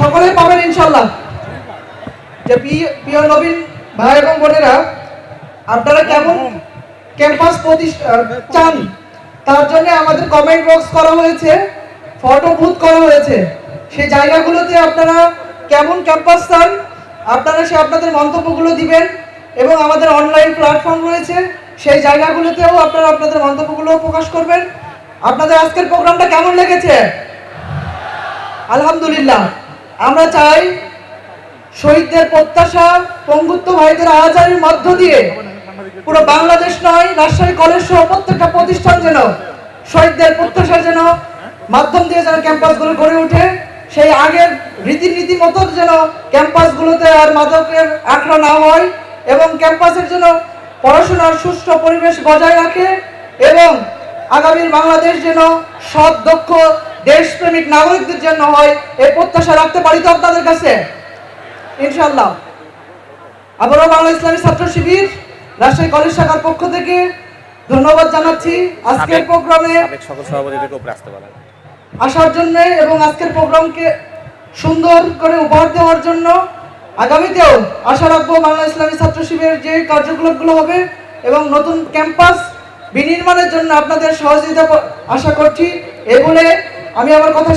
সকলেই পাবেন ইনশাল্লাহ যে প্রিয়- প্রিয় নবীন ভাই এবং বোনেরা আপনারা কেমন ক্যাম্পাস প্রতিষ্ঠা চান? তার জন্য আমাদের কমেন্ট বক্স করা হয়েছে ফটো বুথ করা হয়েছে। সেই জায়গাগুলোতে আপনারা কেমন ক্যাম্পাস চান আপনারা সে আপনাদের মন্তব্যগুলো দিবেন এবং আমাদের অনলাইন প্ল্যাটফর্ম রয়েছে সেই জায়গাগুলোতেও আপনারা আপনাদের মন্তব্যগুলো প্রকাশ করবেন। আপনাদের আজকের প্রোগ্রামটা কেমন লেগেছে? আলহামদুলিল্লাহ। আমরা চাই শহীদদের প্রত্যাশা, পঙ্গুত্ব ভাইদের আহাজারির মধ্য দিয়ে পুরো বাংলাদেশ নয়, রাজশাহী কলেজ সহ প্রত্যেকটা প্রতিষ্ঠান যেন শহীদদের প্রত্যাশা যেন মাধ্যম দিয়ে যেন ক্যাম্পাসগুলো গড়ে ওঠে, সেই আগের রীতিনীতি মতো যেন ক্যাম্পাসগুলোতে আর মাদকের আখড়া না হয় এবং ক্যাম্পাসের জন্য পড়াশোনার সুষ্ঠু পরিবেশ বজায় রাখে আগামীর বাংলাদেশ যেন সৎ দক্ষ দেশপ্রেমিক নাগরিকদের জন্য হয় এই প্রত্যাশা রাখতে পারি তো আপনাদের কাছে? ইনশাল্লাহ আবারও বাংলা ইসলামী ছাত্র শিবির রাজশাহী কলেজ শাখার পক্ষ থেকে ধন্যবাদ জানাচ্ছি। আজকের প্রোগ্রামে আসার জন্য এবং আজকের প্রোগ্রামকে সুন্দর করে উপহার দেওয়ার জন্য আগামীতেও আশা রাখব বাংলা ইসলামী ছাত্র শিবিরের যে কার্যকলাপগুলো হবে এবং নতুন ক্যাম্পাস বিনির্মাণের জন্য আপনাদের সহযোগিতা আশা করছি। এ বলে আমি আমার কথা